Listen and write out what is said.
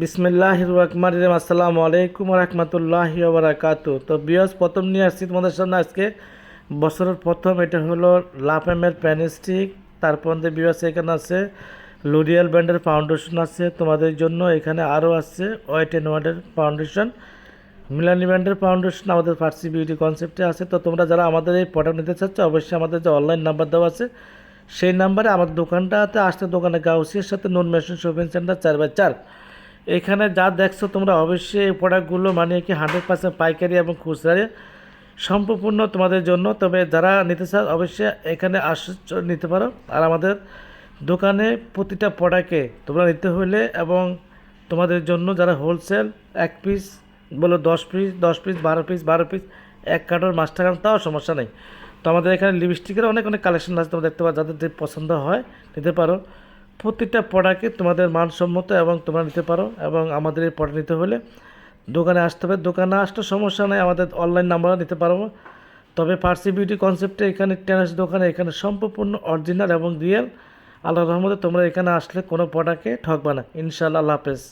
বিসমিল্লাহ রহমান রহিম আসসালামু আলাইকুম রহমতুল্লাহ বারাকাতু তো বিয়স প্রথম নিয়ে আসছি তোমাদের সামনে আজকে। বছরের প্রথম এটা হলো লাফেমের প্যানিস্টিক তারপর বিয়স এখানে আছে লুরিয়াল ব্র্যান্ডের ফাউন্ডেশন আছে, তোমাদের জন্য এখানে আরও আছে ওয়েট অ্যান্ড ওয়ার্ডের ফাউন্ডেশন মিলানি ব্র্যান্ডের ফাউন্ডেশন আমাদের ফার্সি বিউটি কনসেপ্টে আছে। তো তোমরা যারা আমাদের এই প্রোডাক্ট নিতে চাচ্ছ, অবশ্যই আমাদের যে অনলাইন নাম্বার দেওয়া আছে, সেই নাম্বারে আমাদের দোকানটাতে আসতে দোকানে গাউসিয়ার সাথে নুন মেশিন শপিং সেন্টার চার বাই চার। এখানে যা দেখছ তোমরা অবশ্যই এই প্রোডাক্টগুলো মানে কি হান্ড্রেড পার্সেন্ট পাইকারি এবং খুচরা সম্পূর্ণ তোমাদের জন্য। তবে যারা নিতে চাও, অবশ্যই এখানে আস নিতে পারো। আর আমাদের দোকানে প্রতিটা প্রোডাক্টে তোমরা নিতে হলে এবং তোমাদের জন্য যারা হোলসেল এক পিস বলো দশ পিস দশ পিস বারো পিস বারো পিস এক কার্টন মাস্টার কার্টন তাও সমস্যা নেই। তো আমাদের এখানে লিপস্টিকের অনেক অনেক কালেকশন আছে, তোমরা দেখতে পারো। যাদের পছন্দ হয়, নিতে পারো। প্রত্যেকটা প্রোডাক্টে তোমাদের মানসম্মত এবং তোমরা নিতে পারো এবং আমাদের এই প্রোডাক্ট নিতে হলে দোকানে আসতে হবে। দোকানে আসতে সমস্যা নেই, আমাদের অনলাইন নাম্বারও নিতে পারব। তবে ফার্সি বিউটি কনসেপ্টে এখানে টেনাস দোকানে এখানে সম্পূর্ণ অরিজিনাল এবং রিয়েল আল্লাহ রহমতে তোমরা এখানে আসলে কোনো প্রোডাক্টে ঠকবে না। ইনশাল্লাহ আল্লাহ হাফেজ।